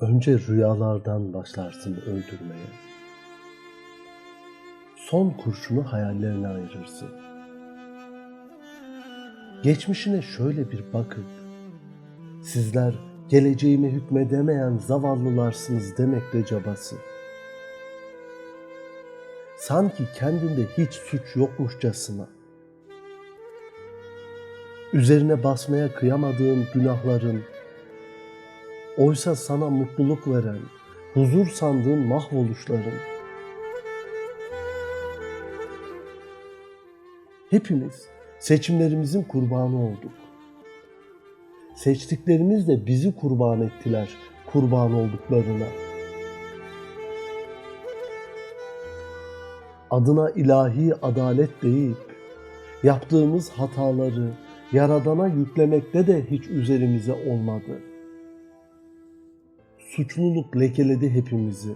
Önce rüyalardan başlarsın öldürmeye. Son kurşunu hayallerine ayırırsın. Geçmişine şöyle bir bakıp, sizler geleceğime hükmedemeyen zavallularsınız demekle cabası. Sanki kendinde hiç suç yokmuşçasına. Üzerine basmaya kıyamadığın günahların, oysa sana mutluluk veren, huzur sandığın mahvoluşların, hepimiz seçimlerimizin kurbanı olduk. Seçtiklerimiz de bizi kurban ettiler kurban olduklarına. Adına ilahi adalet deyip yaptığımız hataları Yaradan'a yüklemekte de hiç üzerimize olmadı. Suçluluk lekeledi hepimizi.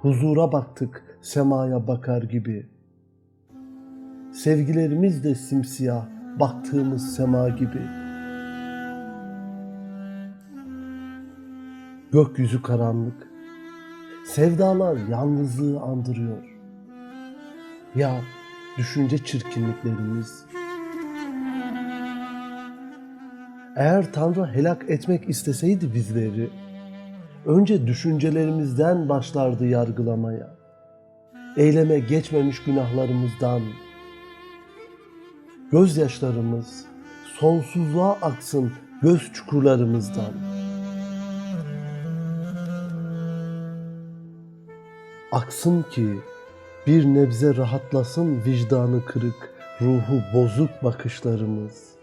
Huzura baktık semaya bakar gibi. Sevgilerimiz de simsiyah baktığımız sema gibi. Gökyüzü karanlık. Sevdalar yalnızlığı andırıyor. Ya düşünce çirkinliklerimiz. Eğer Tanrı helak etmek isteseydi bizleri, önce düşüncelerimizden başlardı yargılamaya. Eyleme geçmemiş günahlarımızdan, gözyaşlarımız sonsuzluğa aksın göz çukurlarımızdan. Aksın ki bir nebze rahatlasın vicdanı kırık, ruhu bozuk bakışlarımız.